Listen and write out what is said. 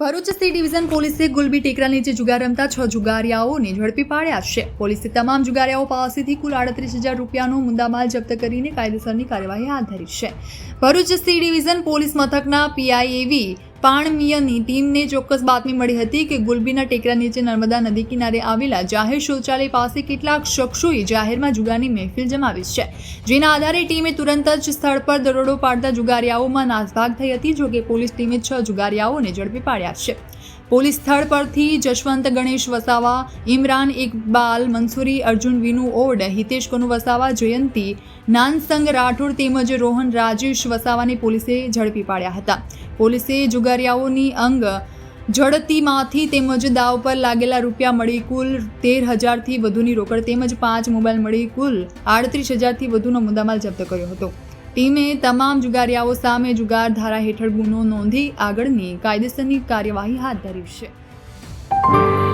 Bharuch C division પોલીસે ગુલબી ટેકરા નીચે જુગાર રમતા છ જુગારિયાઓને ઝડપી પાડ્યા છે. પોલીસે તમામ જુગારિયાઓ પાસેથી કુલ આડત્રીસ હજાર રૂપિયાનો મુદ્દામાલ જપ્ત કરીને કાયદેસરની કાર્યવાહી હાથ ધરી છે. ભરૂચ સી ડિવિઝન પોલીસ મથકના પીઆઈએવી પાણમિયની ટીમને ચોક્કસ બાતમી મળી હતી કે ગુલબીના ટેકરા નીચે નર્મદા નદી કિનારે આવેલા જાહેર શૌચાલય પાસે કેટલાક શખ્સોએ જાહેરમાં જુગારની મહેફિલ જમાવી છે. જેના આધારે ટીમે તુરંત જ સ્થળ પર દરોડો પાડતા જુગારિયાઓમાં નાસભાગ થઈ હતી, જોકે પોલીસ ટીમે છ જુગારિયાઓને ઝડપી પાડ્યા છે. પોલીસ સ્થળ પરથી જશવંત ગણેશ વસાવા, ઇમરાન ઇકબાલ, મંસૂરી અર્જુન વિનુ ઓડ, હિતેશ કનુ વસાવા, જયંતી, નાનસંગ રાઠોડ તેમજ રોહન રાજેશ વસાવાને પોલીસે ઝડપી પાડ્યા હતા. પોલીસે જુગારિયાઓની અંગ ઝડતીમાંથી તેમજ દાવ પર લાગેલા રૂપિયા મળી કુલ તેર હજારથી વધુની રોકડ તેમજ પાંચ મોબાઈલ મળી કુલ આડત્રીસ હજારથી વધુનો મુદ્દામાલ જપ્ત કર્યો હતો. ટીમે તમામ જુગારિયાઓ સામે જુગાર ધારા હેઠળ ગુનો નોંધી આગળની કાયદેસરની કાર્યવાહી હાથ ધરી છે.